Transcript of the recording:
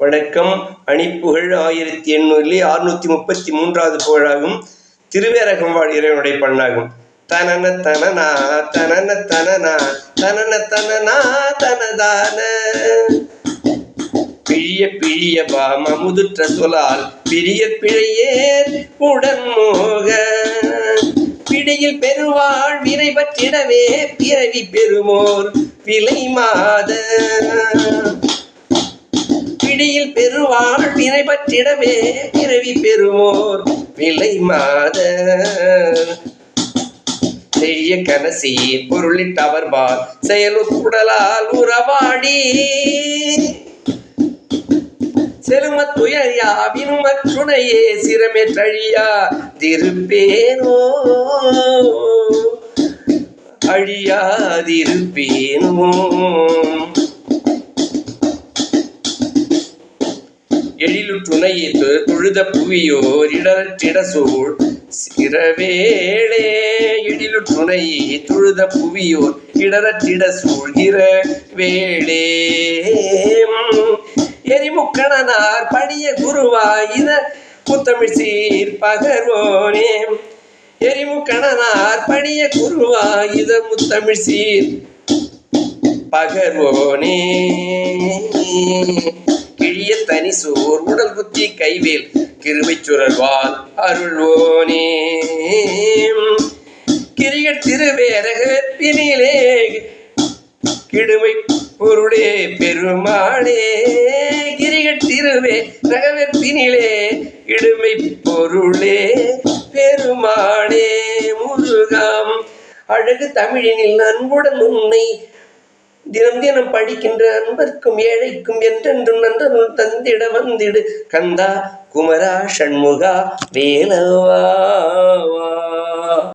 வணக்கம். அணிப்புகழ் ஆயிரத்தி எண்ணூறிலே அறுநூத்தி முப்பத்தி மூன்றாவது புகழாகும். திருவேரகம் வாழ் இறைவனுடைய பண்ணாகும். தனன தனனா தனன தனனா தனன தனனா தனதான. பிழிய பிழிய பாம முதுற்ற சொலால் பிரிய பிழையேர் உடன் மோக. பிடியில் பெருவாழ் விரை பற்றிடவே பிறவி பெறுமோர் விலை மாத பிடியில் பெருவாழ் வினை பற்றிடவே பிறவி பெறுவோர். விலை மாத செய்ய கனசி பொருளிட்டவர்பால் செயலுக்குடலால் உறவாடி. செருமத் துயர் யாவினும் மற்றுணையே சிரமேற்றழியா திருப்பேனோ. அழியாதிருப்பேனோ. எழிலு தொ- தொழுத புவியோர் இடரற்றிட சூழ் சிறவேளே எழிலுற்றுணையை தொழுத புவியோர் இடரற்றிட சூழ்கிற வேளே எரிமுக்கணனார் படிய குருவாயின புத்தமிழ் சீர் பகர்வோனே. எரிமுக்கணனார் படிய குருவாயுத முத்தமிழ் சீர் பகர்வோனே. செய்ய தனி சோர் உடல் புத்தி கைவேல். கிருபை சுரல்வால் அருள்வோனே கிரிகட் திருவேரகத்தினிலே கிடுமை பொருளே பெருமாளே. கிரிகட் திருவே ரகவத்தினிலே இடுமை பொருளே பெருமாளே. முருகாம் அழகு தமிழினில் அன்புடன் உன்னை தினம் தினம் படிக்கின்ற அன்பர்க்கும் ஏழைக்கும் என்றென்றும் நன்றனுள் தந்திட வந்திடு. கந்தா குமரா ஷண்முகா வேலவா.